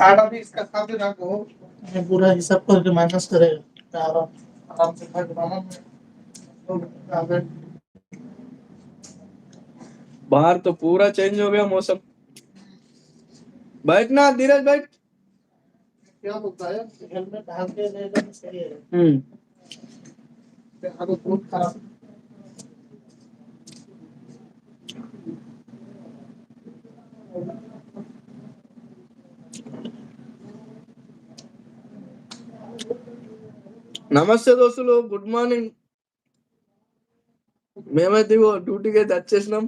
एक भी इसका के रखो मैं पूरा हिसाब करके माइनस करेगा आराम आराम से मामा तो बाहर तो पूरा चेंज हो गया मौसम। बैठना धीरज बैठ। क्या होता है? हेलमेट ढाल के रहेगा तो सही है हम्म बहुत खराब। నమస్తే దోస్తులు గుడ్ మార్నింగ్. మేమైతే డ్యూటీకి అయితే వచ్చేసినాం.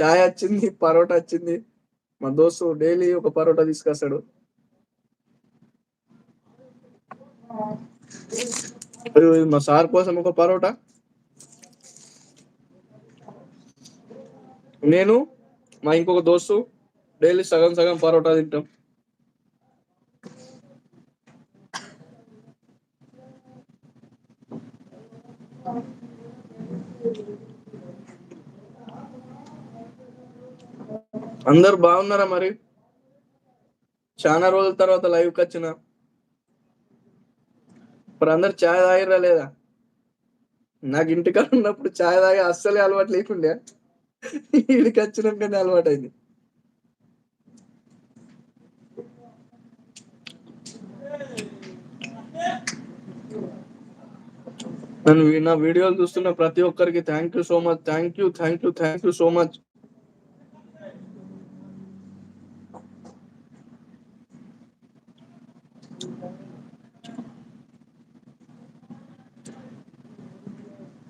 చాయ్ వచ్చింది పరోటా వచ్చింది. మా దోస్తు డైలీ ఒక పరోటా తీసుకొస్తాడు. మా సార్ కోసం ఒక పరోటా. నేను మా ఇంకొక దోస్తు డైలీ సగం సగం పరోటా తింటాం. అందరు బాగున్నారా మరి? చాలా రోజుల తర్వాత లైవ్కి వచ్చిన. ఇప్పుడు అందరు ఛాయ్ తాగిరా లేదా? నాకు ఇంటికాడ ఉన్నప్పుడు ఛాయ్ తాగి అస్సలే అలవాటు లేకుండే. వీడికి వచ్చినాకనే అలవాటు అయింది. నన్ను నా వీడియోలు చూస్తున్న ప్రతి ఒక్కరికి thank you so much thank you thank you thank you so much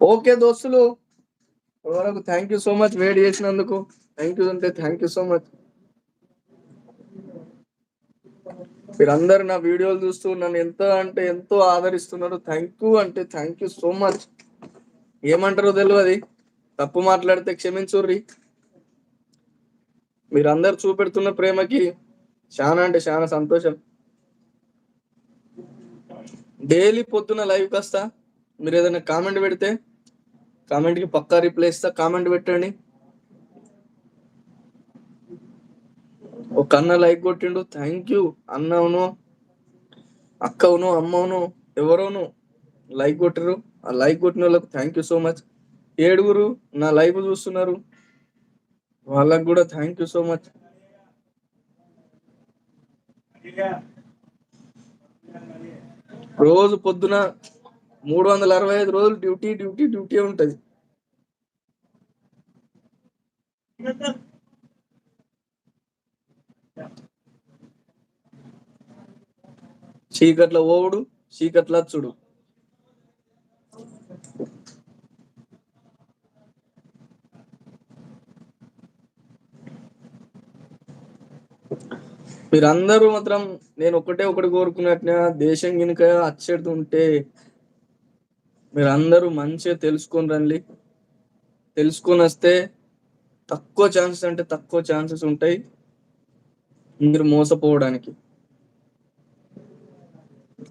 okay దోస్తులు. వరకు thank you so much wait చేసినందుకు. థ్యాంక్ యూ అంటే థ్యాంక్ యూ సో మచ్ మీరందరు నా వీడియోలు చూస్తూ నన్ను ఎంత అంటే ఎంతో ఆదరిస్తున్నారు. థ్యాంక్ యూ అంటే థ్యాంక్ యూ సో మచ్ ఏమంటారో తెలియదు తప్పు మాట్లాడితే క్షమించుర్రి. మీరందరు చూపెడుతున్న ప్రేమకి చాలా అంటే చాలా సంతోషం. డైలీ పొద్దున లైవ్ కాస్తా. మీరు ఏదైనా కామెంట్ పెడితే కామెంట్కి పక్కా రిప్లై ఇస్తా. కామెంట్ పెట్టండి. ఒక అన్న లైక్ కొట్టిండు. Thank you. అన్నవును అక్కవును అమ్మవును ఎవరోను లైక్ కొట్టరు ఆ లైక్ కొట్టిన వాళ్ళకు థ్యాంక్ యూ సో మచ్. ఏడుగురు నా లైవ్ చూస్తున్నారు. వాళ్ళకు కూడా థ్యాంక్ యూ సో మచ్. రోజు పొద్దున మూడు వందల అరవై ఐదు రోజులు డ్యూటీ డ్యూటీ డ్యూటీ ఉంటది. చీకట్ల ఓవుడు చీకట్ల చూడు మీరందరూ మాత్రం నేను ఒకటే ఒకటి కోరుకున్నట్టుగా దేశం గినుక అచ్చెడుతుంటే మీరందరూ మంచిగా తెలుసుకొని రండి. తెలుసుకొని వస్తే తక్కువ ఛాన్సెస్ అంటే తక్కువ ఛాన్సెస్ ఉంటాయి. మీరు మోసపోవడానికి.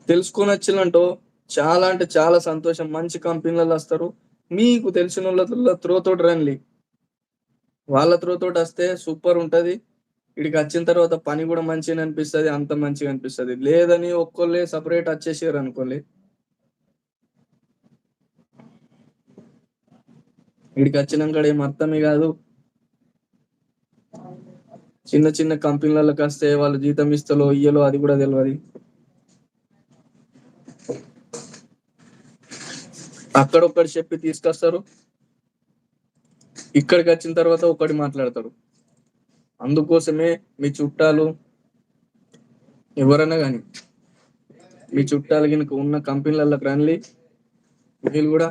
తెలుసుకొని వచ్చిందంటో చాలా అంటే చాలా సంతోషం. మంచి కంపెనీలలో వస్తారు. మీకు తెలిసిన వాళ్ళ త్రోతోటి రండి. వాళ్ళ త్రోతోటి వస్తే సూపర్ ఉంటుంది. ఇక్కడికి వచ్చిన తర్వాత పని కూడా మంచిగా అనిపిస్తుంది అంత మంచిగా అనిపిస్తుంది. లేదని ఒక్కళ్ళే సపరేట్ వచ్చేసారు అనుకోలే ఇక్కడికి వచ్చినాక ఏం అర్థమే కాదు. చిన్న చిన్న కంపెనీలకు వస్తే వాళ్ళు జీతం ఇస్తలో ఇయ్యలో అది కూడా తెలియదు అక్కడ ఒక్కటి చెప్పి తీసుకొస్తారు. ఇక్కడికి వచ్చిన తర్వాత ఒకటి మాట్లాడతారు అందుకోసమే మీ చుట్టాలు ఎవరైనా కానీ మీ చుట్టాలు కనుక ఉన్న కంపెనీలలో రండి. మీరు కూడా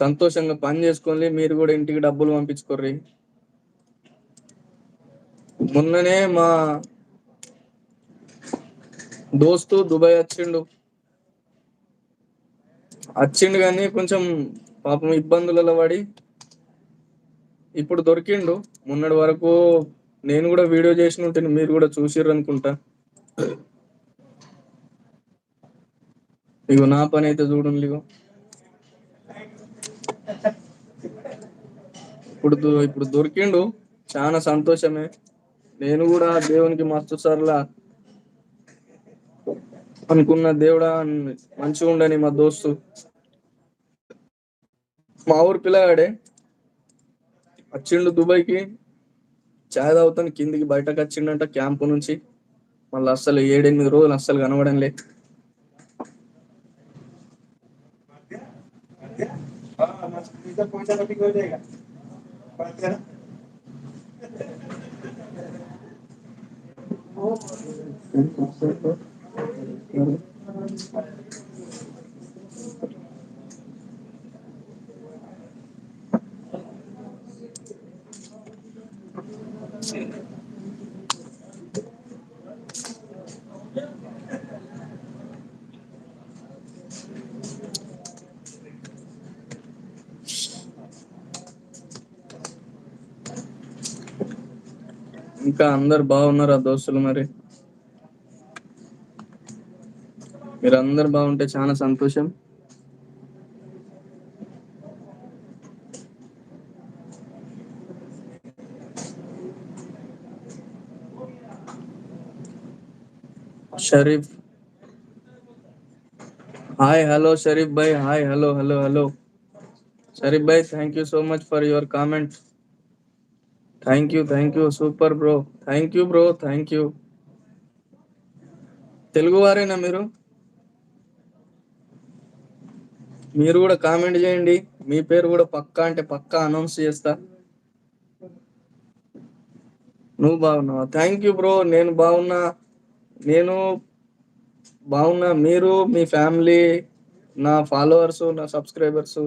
సంతోషంగా పని చేసుకోండి. మీరు కూడా ఇంటికి డబ్బులు పంపించుకోర్రి. మొన్ననే మా దోస్తు దుబాయ్ వచ్చిండు. వచ్చిండు కానీ కొంచెం పాపం ఇబ్బందులలో పడి ఇప్పుడు దొరికిండు. మొన్నటి వరకు నేను కూడా వీడియో చేసిన ఉంటే మీరు కూడా చూసిర్రు అనుకుంటా. ఇగో నా పని అయితే చూడండి ఇగో. ఇప్పుడు ఇప్పుడు దొరికిండు. చాలా సంతోషమే. నేను కూడా దేవునికి మస్తు సార్లా అనుకున్న దేవుడా మంచిగా ఉండని మా దోస్తు. మా ఊరు పిల్లగాడే. వచ్చిండు దుబాయ్కి చాయ్ తాగుతాను కిందికి బయటకు వచ్చిండంట క్యాంప్ నుంచి మళ్ళీ అస్సలు ఏడెనిమిది రోజులు అస్సలు కనబడం లేదు Thank you. ఇంకా అందరు బాగున్నారా దోస్తులు మరి? మీరు అందరు బాగుంటే చాలా సంతోషం. Sharif. Hi hello Sharif bhai. Hi hello hello hello. Sharif bhai thank you so much for your comment thank you thank you super bro thank you bro thank you Telugu వారేనా మీరు? మీరు కూడా కామెంట్ చేయండి. మీ పేరు కూడా పక్కా అంటే పక్కా announce చేస్తా. నువ్వు బాగున్నావా? థ్యాంక్ యూ బ్రో నేను బాగున్నా. నేను బాగున్నా. మీరు మీ ఫ్యామిలీ నా ఫాలోవర్స్ నా సబ్స్క్రైబర్స్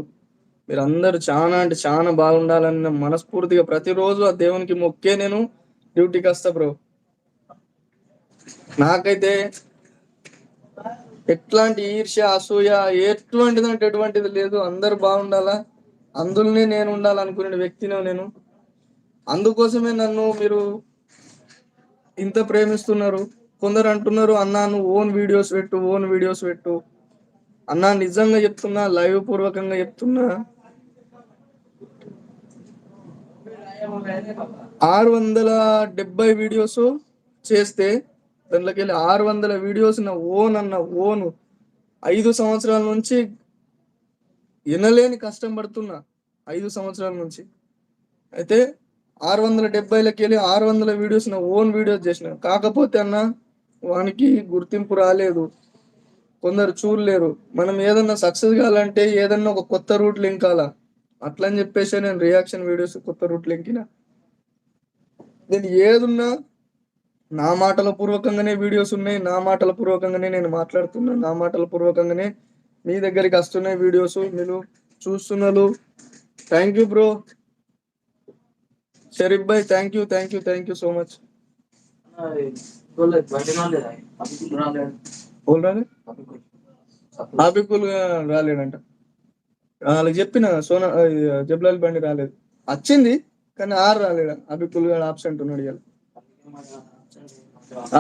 మీరు అందరూ చాలా అంటే చాలా బాగుండాలని మనస్ఫూర్తిగా ప్రతిరోజు ఆ దేవునికి మొక్కే నేను డ్యూటీకి వస్తా బ్రో. నాకైతే ఎట్లాంటి ఈర్ష్య అసూయ ఎటువంటిది అంటే ఎటువంటిది లేదు. అందరు బాగుండాలా? అందులోనే నేను ఉండాలనుకునే వ్యక్తిని నేను. అందుకోసమే నన్ను మీరు ఇంత ప్రేమిస్తున్నారు. కొందరు అంటున్నారు అన్నా నువ్వు ఓన్ వీడియోస్ పెట్టు ఓన్ వీడియోస్ పెట్టు. అన్నా నిజంగా చెప్తున్నా లైవ్ పూర్వకంగా చెప్తున్నా. ఆరు వందల డెబ్బై వీడియోస్ చేస్తే దాంట్లోకి వెళ్ళి ఆరు వందల వీడియోస్ నా ఓన్ అన్న ఓను. ఐదు సంవత్సరాల నుంచి వినలేని కష్టం పడుతున్నా ఐదు సంవత్సరాల నుంచి. అయితే ఆరు వందల డెబ్బైలకి వెళ్ళి ఆరు వందల వీడియోస్ నా ఓన్ వీడియోస్ చేసిన. కాకపోతే అన్న వానికి గుర్తింపు రాలేదు. కొందరు చూడలేరు. మనం ఏదన్నా సక్సెస్ కావాలంటే ఏదన్నా ఒక కొత్త రూట్ లింకాల అట్లని చెప్పేసి నేను రియాక్షన్ వీడియోస్ కొత్త రూట్ లింకిన నేను ఏదున్నా నా మాటల పూర్వకంగానే వీడియోస్ ఉన్నాయి. నా మాటల పూర్వకంగానే నేను మాట్లాడుతున్నా. నా మాటల పూర్వకంగానే మీ దగ్గరికి వస్తున్నాయి వీడియోస్ మీరు చూస్తున్నారు thank you bro Sharif bhai thank you thank you thank you so much రాలేదు? రాలేడంట. వాళ్ళకి చెప్పిన సోనా జబ్లాల్ బండి రాలేదు. వచ్చింది కానీ ఆరు రాలేడు. అబికుల్ గారు ఆబ్సెంట్ ఉన్నాడు ఇవాళ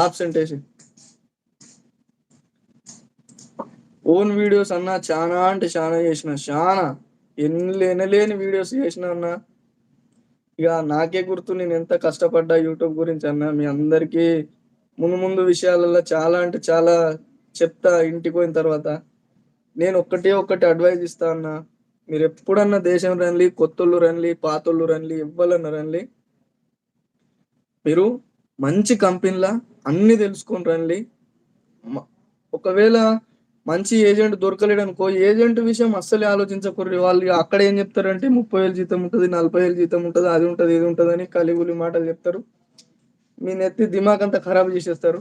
ఆబ్సెంట్ వేసి. ఓన్ వీడియోస్ అన్నా చాలా అంటే చాలా చేసిన. చాలా ఎన్ని ఎనలేని వీడియోస్ చేసిన అన్నా. ఇక నాకే గుర్తు నేను ఎంత కష్టపడ్డా యూట్యూబ్ గురించి అన్నా. మీ అందరికీ ముందు ముందు విషయాలలో చాలా అంటే చాలా చెప్తా ఇంటికి పోయిన తర్వాత నేను ఒక్కటే ఒక్కటి అడ్వైజ్ ఇస్తా అన్నా. మీరు ఎప్పుడన్నా దేశం రండి కొత్తోళ్ళు రండి పాతోళ్ళు రండి ఎవ్వరన్నా రండి. మీరు మంచి కంపెనీలా అన్ని తెలుసుకొని రండి. మ- ఒకవేళ మంచి ఏజెంట్ దొరకలేడు అనుకో ఏజెంట్ విషయం అస్సలే ఆలోచించకూడదు. వాళ్ళు అక్కడ ఏం చెప్తారంటే ముప్పై వేలు జీతం ఉంటుంది నలభై వేలు జీతం ఉంటుంది అది ఉంటుంది ఇది ఉంటుంది అని కలిగులి మాటలు చెప్తారు. మీ నెత్తి దిమాగ్ అంతా ఖరాబ్ చేసేస్తారు.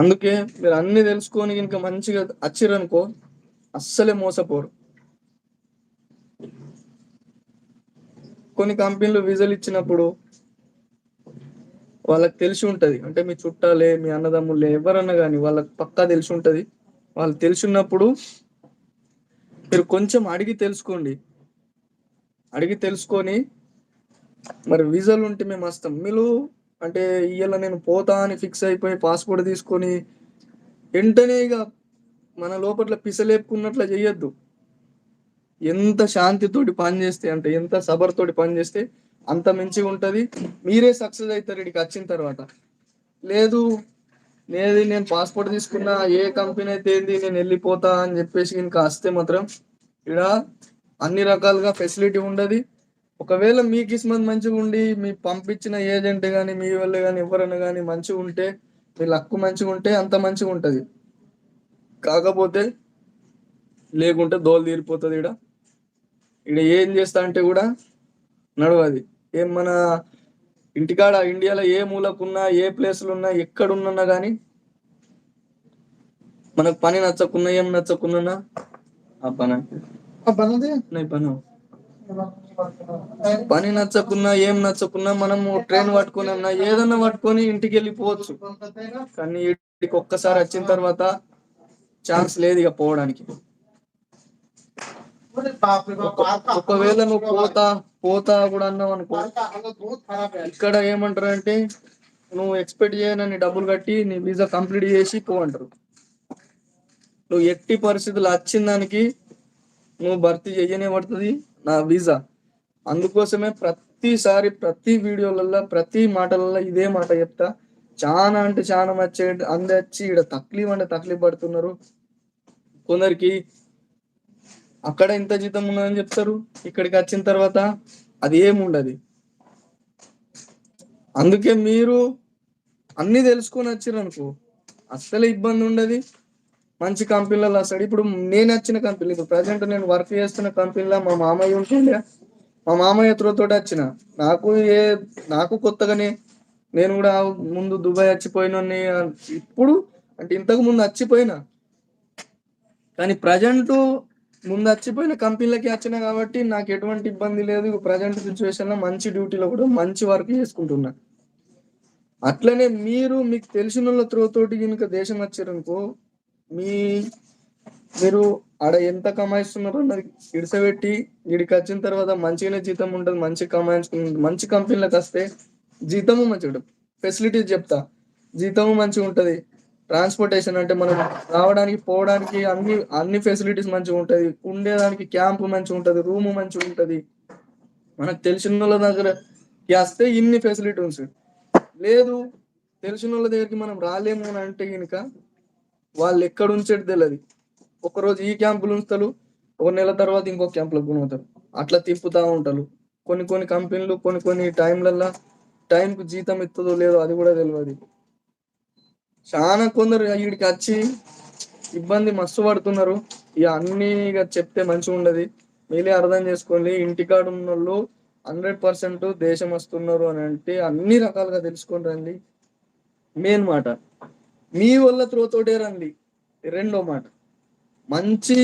అందుకే మీరు అన్ని తెలుసుకొని ఇంకా మంచిగా అచ్చిరనుకో అస్సలే మోసపోరు. కొన్ని కంపెనీలు విజలు ఇచ్చినప్పుడు వాళ్ళకి తెలిసి ఉంటుంది. అంటే మీ చుట్టాలే మీ అన్నదమ్ములే ఎవరన్నా కానీ వాళ్ళకి పక్కా తెలిసి ఉంటుంది. వాళ్ళు తెలిసి ఉన్నప్పుడు మీరు కొంచెం అడిగి తెలుసుకోండి. అడిగి తెలుసుకొని మరి వీసాలు ఉంటే మేము వస్తాం. మీరు అంటే ఇవాళ నేను పోతా అని ఫిక్స్ అయిపోయి పాస్పోర్ట్ తీసుకొని వెంటనే ఇక మన లోపల పిసలేపుకున్నట్లు చేయొద్దు ఎంత శాంతితోటి పని చేస్తే అంటే ఎంత సబర్తోటి పని చేస్తే అంత మంచిగా ఉంటుంది. మీరే సక్సెస్ అవుతారు ఇక్కడికి వచ్చిన తర్వాత. లేదు నేది నేను పాస్పోర్ట్ తీసుకున్నా ఏ కంపెనీ అయితే ఏంది నేను వెళ్ళిపోతా అని చెప్పేసి ఇంకా వస్తే మాత్రం ఇక్కడ అన్ని రకాలుగా ఫెసిలిటీ ఉండదు. ఒకవేళ మీ కిస్మత్ మంచిగా ఉండి మీ పంపించిన ఏజెంట్ కానీ మీ వాళ్ళు కానీ ఎవరైనా కానీ మంచిగా ఉంటే మీ లక్కు మంచిగా ఉంటే అంత మంచిగా ఉంటది. కాకపోతే లేకుంటే దోలు తీరిపోతుంది ఇక్కడ ఇక్కడ ఏం చేస్తా అంటే కూడా నడవది. ఏం మన ఇంటికాడ ఇండియాలో ఏ మూలకున్నా ఏ ప్లేస్లు ఉన్నా ఎక్కడున్నా కానీ మనకు పని నచ్చకున్నా ఏం నచ్చకున్నా ఆ పని. ఆ పనిది నీ పని. పని నచ్చకున్నా ఏం నచ్చకున్నా మనము ట్రైన్ పట్టుకున్నా ఏదన్నా పట్టుకొని ఇంటికి వెళ్ళిపోవచ్చు కానీ ఇంటికి ఒక్కసారి వచ్చిన తర్వాత ఛాన్స్ లేదు ఇక పోవడానికి. ఒకవేళ నువ్వు పోతా పోతా కూడా అన్నావు అనుకో ఇక్కడ ఏమంటారు అంటే నువ్వు ఎక్స్పెక్ట్ చేయనని డబ్బులు కట్టి నీ వీసా కంప్లీట్ చేసి పో అంటారు. నువ్వు ఎట్టి పరిస్థితులు వచ్చిన దానికి నువ్వు భర్తీ చేయనే పడుతుంది నా వీసా అందుకోసమే ప్రతిసారి ప్రతి వీడియోలలో ప్రతి మాటలలో ఇదే మాట చెప్తా. చాలా అంటే చాలా వచ్చే అందచ్చి ఇక్కడ తక్లీఫ్ అంటే తక్లీఫ్ పడుతున్నారు. కొందరికి అక్కడ ఇంత జీతం ఉన్నదని చెప్తారు ఇక్కడికి వచ్చిన తర్వాత అది ఏముండదు అందుకే మీరు అన్ని తెలుసుకొని వచ్చారు అనుకో అస్సలు ఇబ్బంది ఉండదు. మంచి కంపెనీలలో వస్తాడు. ఇప్పుడు నేను వచ్చిన కంపెనీ ఇప్పుడు ప్రజెంట్ నేను వర్క్ చేస్తున్న కంపెనీలో మా మామయ్య ఉంటుండే. మా మామయ్య తోటి వచ్చిన. నాకు ఏ నాకు కొత్తగానే నేను కూడా ముందు దుబాయ్ వచ్చిపోయిన ఇప్పుడు అంటే ఇంతకు ముందు వచ్చిపోయినా. కానీ ప్రజెంట్ ముందు వచ్చిపోయిన కంపెనీలకి వచ్చినా కాబట్టి నాకు ఎటువంటి ఇబ్బంది లేదు. ప్రజెంట్ సిచ్యువేషన్లో మంచి డ్యూటీలో కూడా మంచి వర్క్ చేసుకుంటున్నా. అట్లనే మీరు మీకు తెలిసిన వాళ్ళ త్రో తోటి కనుక దేశం వచ్చారనుకో మీ మీరు ఆడ ఎంత కమాయిస్తున్నారో అన్నది ఇడిసబెట్టి వీడికి వచ్చిన తర్వాత మంచిగానే జీతం ఉంటుంది మంచి కమాయించుకుంటుంది మంచి కంపెనీలకు వస్తే జీతము మంచిగా ఉంటుంది. ఫెసిలిటీస్ చెప్తా. జీతము మంచిగా ఉంటుంది. ట్రాన్స్పోర్టేషన్ అంటే మనం రావడానికి పోవడానికి అన్ని అన్ని ఫెసిలిటీస్ మంచిగా ఉంటుంది. ఉండేదానికి క్యాంప్ మంచిగా ఉంటుంది రూమ్ మంచిగా ఉంటుంది. మనకు తెలిసిన వాళ్ళ దగ్గర వస్తే ఇన్ని ఫెసిలిటీస్ లేదు తెలిసిన వాళ్ళ దగ్గరికి మనం రాలేము అని అంటే కనుక వాళ్ళు ఎక్కడ ఉంచేది తెలియదు ఒకరోజు ఈ క్యాంపులు ఉంచుతారు ఒక నెల తర్వాత ఇంకో క్యాంపులకు గుణవుతారు అట్లా తిప్పుతా ఉంటారు. కొన్ని కొన్ని కంపెనీలు కొన్ని కొన్ని టైంలల్లో టైంకు జీతం ఇస్తుందో లేదో అది కూడా తెలియదు చాలా కొందరు వీడికి వచ్చి ఇబ్బంది మస్తు పడుతున్నారు. ఇక అన్ని ఇక చెప్తే మంచిగా ఉండదు. మీరే అర్థం చేసుకోండి. ఇంటికాడ ఉన్న వాళ్ళు హండ్రెడ్ పర్సెంట్ దేశం వస్తున్నారు అని అంటే అన్ని రకాలుగా తెలుసుకొని రండి. మెయిన్ మాట. మీ వల్ల త్రోతోటే రండి. రెండో మాట. మంచి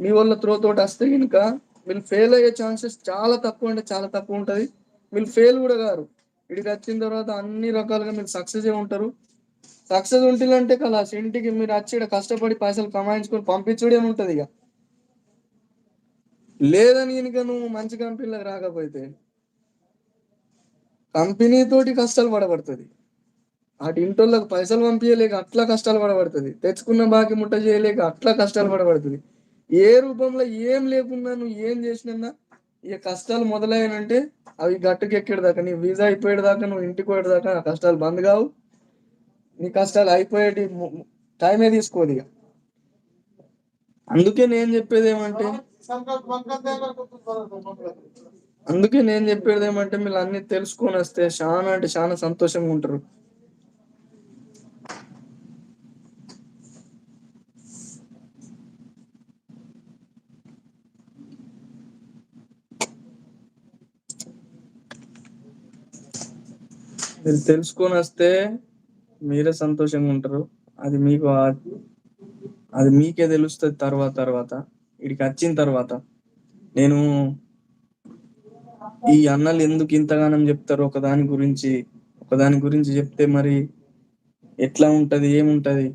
మీ వల్ల త్రోతోటి వస్తే కనుక మీరు ఫెయిల్ అయ్యే ఛాన్సెస్ చాలా తక్కువ అంటే చాలా తక్కువ ఉంటుంది. మీరు ఫెయిల్ కూడా కారు. ఇక్కడికి వచ్చిన తర్వాత అన్ని రకాలుగా మీరు సక్సెస్ ఉంటారు. సక్సెస్ ఉంటుందంటే కలాస్ ఇంటికి మీరు వచ్చి ఇక్కడ కష్టపడి పైసలు కమాయించుకొని పంపించడం ఉంటుంది ఇక. లేదని కనుక నువ్వు మంచి కంపెనీలకు రాకపోతే కంపెనీ తోటి కష్టాలు పడబడుతుంది. అటు ఇంటోళ్ళకి పైసలు పంపించలేక అట్లా కష్టాలు పడబడుతుంది. తెచ్చుకున్న బాకి ముట్ట చేయలేక అట్లా కష్టాలు పడబడుతుంది. ఏ రూపంలో ఏం లేకుండా నువ్వు ఏం చేసినా ఇక కష్టాలు మొదలయ్యానంటే అవి గట్టుకెక్కేడు దాకా నీ వీసా అయిపోయేడు దాకా నువ్వు ఇంటికి పోయేడు దాకా ఆ కష్టాలు బంద్ కావు. నీ కష్టాలు అయిపోయేటి టైమే తీసుకోదు ఇక. అందుకే నేను చెప్పేది ఏమంటే అందుకే నేను చెప్పేది ఏమంటే మీరు అన్ని తెలుసుకొని వస్తే చాలా అంటే చాలా సంతోషంగా ఉంటారు. మీరు తెలుసుకొని వస్తే మీరే సంతోషంగా ఉంటారు. అది మీకు అది మీకే తెలుస్తుంది తర్వాత తర్వాత. ఇక్కడికి వచ్చిన తర్వాత. నేను ఈ అన్నలు ఎందుకు ఇంతగానం చెప్తారు? ఒకదాని గురించి ఒకదాని గురించి చెప్తే మరి ఎట్లా ఉంటది? ఏముంటది?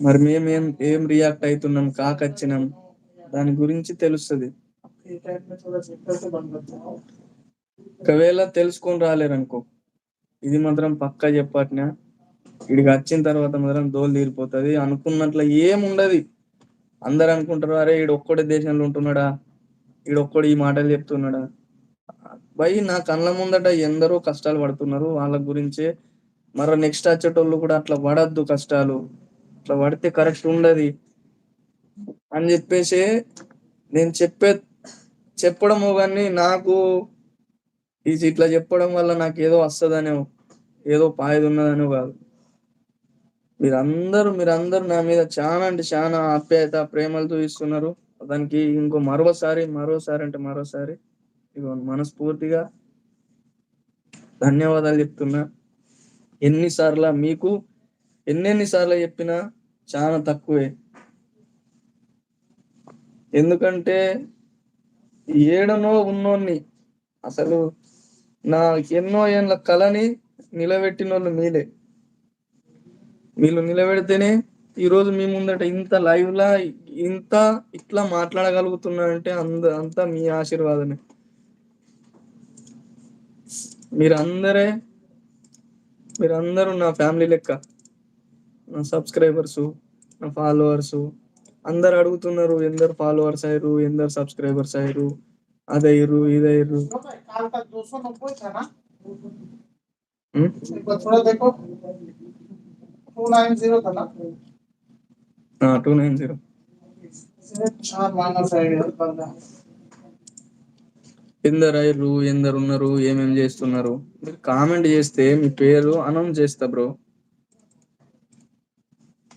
మరి మేము ఏం ఏం రియాక్ట్ అవుతున్నాం? కాకొచ్చినాం? దాని గురించి తెలుస్తుంది. ఒకవేళ తెలుసుకొని రాలేరు అనుకో ఇది మాత్రం పక్కా చెప్పట్నా? ఇడికి వచ్చిన తర్వాత మాత్రం దోలు తీరిపోతుంది. అనుకున్నట్లు ఏముండదు. అందరు అనుకుంటారు అరే ఈడు ఒక్కడే దేశంలో ఉంటున్నాడా? ఈడు ఒక్కడు ఈ మాటలు చెప్తున్నాడా? భయ్ నా కళ్ళ ముందట ఎందరో కష్టాలు పడుతున్నారు. వాళ్ళ గురించే మరో నెక్స్ట్ వచ్చేటోళ్ళు కూడా అట్లా పడద్దు కష్టాలు. అట్లా పడితే కరెక్ట్ ఉండదు. అని చెప్పేసి నేను చెప్పే చెప్పడము కానీ నాకు ఇది ఇట్లా చెప్పడం వల్ల నాకు ఏదో వస్తుందనో ఏదో పాయది ఉన్నదనో కాదు. మీరందరూ మీరందరూ నా మీద చాలా అంటే చాలా ఆప్యాయత ప్రేమలు చూపిస్తున్నారు. దానికి ఇంకో మరోసారి మరోసారి అంటే మరోసారి ఇగో మనస్ఫూర్తిగా ధన్యవాదాలు చెప్తున్నా. ఎన్నిసార్లు మీకు ఎన్నెన్నిసార్లు చెప్పినా చాలా తక్కువే. ఎందుకంటే ఏడనో ఉన్నోన్ని అసలు నా ఎన్నో ఏళ్ళ కళని నిలబెట్టిన వాళ్ళు మీలే. మీరు నిలబెడితేనే ఈ రోజు మీ ముందట ఇంత లైవ్ లా ఇంత ఇట్లా మాట్లాడగలుగుతున్నారంటే అంద అంతా మీ ఆశీర్వాదమే. మీరందరే మీరందరూ నా ఫ్యామిలీ లెక్క నా సబ్స్క్రైబర్స్ నా ఫాలోవర్స్ అందరు అడుగుతున్నారు ఎందరు ఫాలోవర్స్ అయ్యారు ఎందరు సబ్స్క్రైబర్స్ అయ్యారు అదైరు ఇదైరు two nine zero two nine zero. ఎందరు అయ్యారు ఎందరు ఉన్నారు ఏమేం చేస్తున్నారు? మీరు కామెంట్ చేస్తే మీ పేరు అనౌన్స్ చేస్తా బ్రో.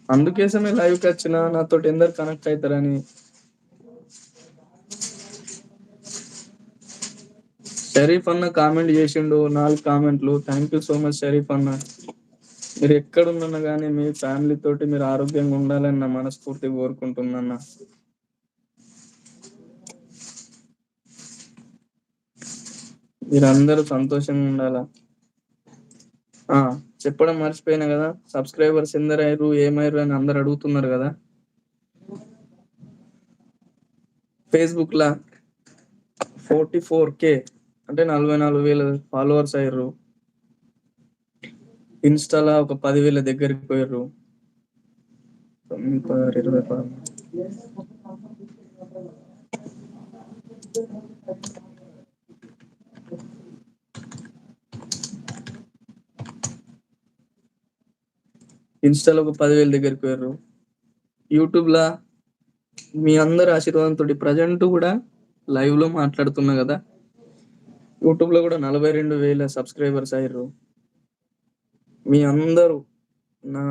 అందుకేసమే లైవ్కి వచ్చిన నాతో ఎందరు కనెక్ట్ అవుతారని షరీఫ్ అన్న కామెంట్ చేసిండు. నాలుగు కామెంట్లు. Thank you so much Sharif అన్న. మీరు ఎక్కడున్నా కానీ మీ ఫ్యామిలీ తోటి మీరు ఆరోగ్యంగా ఉండాలని నా మనస్ఫూర్తి కోరుకుంటున్నా మీరందరూ సంతోషంగా ఉండాలా? ఆ చెప్పడం మర్చిపోయినా కదా? సబ్స్క్రైబర్స్ ఎందరయ్యారు ఏమయ్యారు అని అందరు అడుగుతున్నారు కదా? ఫేస్బుక్ లా? ఫోర్టీ ఫోర్ కే అంటే నలభై నాలుగు వేల ఫాలోవర్స్ అయ్యారు. ఇన్స్టాలో ఒక పదివేల దగ్గరికి పోయారు. ఇరవై ఇన్స్టాలో ఒక పదివేల దగ్గరికి పోయారు. యూట్యూబ్లా మీ అందరి ఆశీర్వాదంతో ప్రజెంట్ కూడా లైవ్లో మాట్లాడుతున్నా కదా. యూట్యూబ్లో కూడా నలభై రెండు వేల సబ్స్క్రైబర్స్ అయ్యారు. మీ అందరూ నా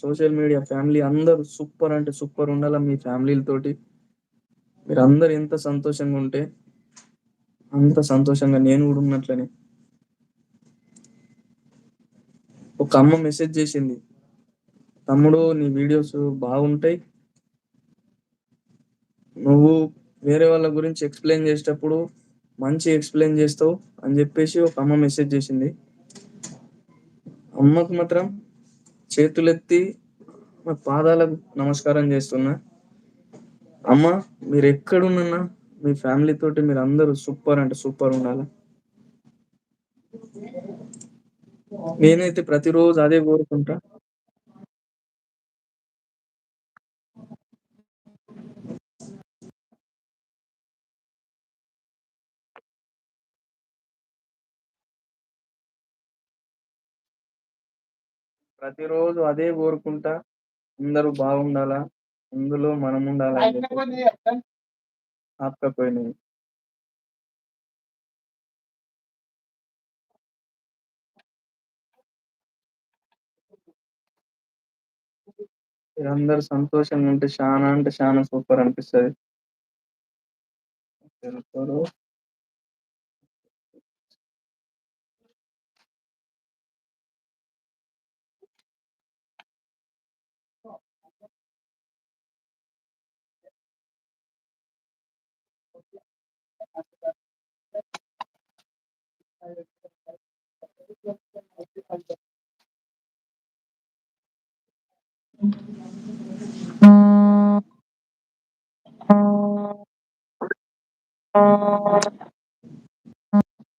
సోషల్ మీడియా ఫ్యామిలీ అందరూ సూపర్ అంటే సూపర్ ఉండాలా మీ ఫ్యామిలీలతోటి మీరు అందరు ఎంత సంతోషంగా ఉంటే అంత సంతోషంగా నేను కూడా ఉన్నట్లనే. ఒక అమ్మ మెసేజ్ చేసింది తమ్ముడు నీ వీడియోస్ బాగుంటాయి. నువ్వు వేరే వాళ్ళ గురించి ఎక్స్ప్లెయిన్ చేసేటప్పుడు మంచి ఎక్స్ప్లెయిన్ చేస్తావు అని చెప్పేసి ఒక అమ్మ మెసేజ్ చేసింది. అమ్మకు మాత్రం చేతులెత్తి మా పాదాలకు నమస్కారం చేస్తున్నా. అమ్మ మీరు ఎక్కడున్నా మీ ఫ్యామిలీ తోటి మీరు అందరూ సూపర్ అంటే సూపర్ ఉండాలి? నేనైతే ప్రతిరోజు అదే కోరుకుంటా. ప్రతిరోజు అదే కోరుకుంటా అందరూ బాగుండాలా? అందులో మనం ఉండాలా అని ఆపకపోయినాయి అందరు సంతోషంగా ఉంటే చాలా అంటే చాలా సూపర్ అనిపిస్తది. తెలుపుతారు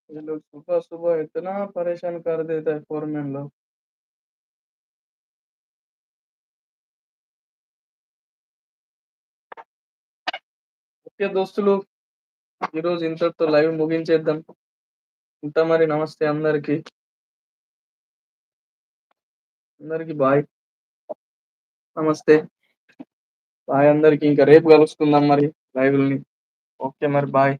ये लोग सुबह सुबह इतना परेशान कर देता है फोरमैन लोग ఓకే దోస్తులు ఈరోజు ఇంతటితో లైవ్ ముగించేద్దాం ఇంత మరి నమస్తే అందరికి అందరికి బాయ్ నమస్తే. బాయ్ అందరికి. ఇంకా రేపు కలుసుకుందాం మరి లైవ్ని ఓకే మరి బాయ్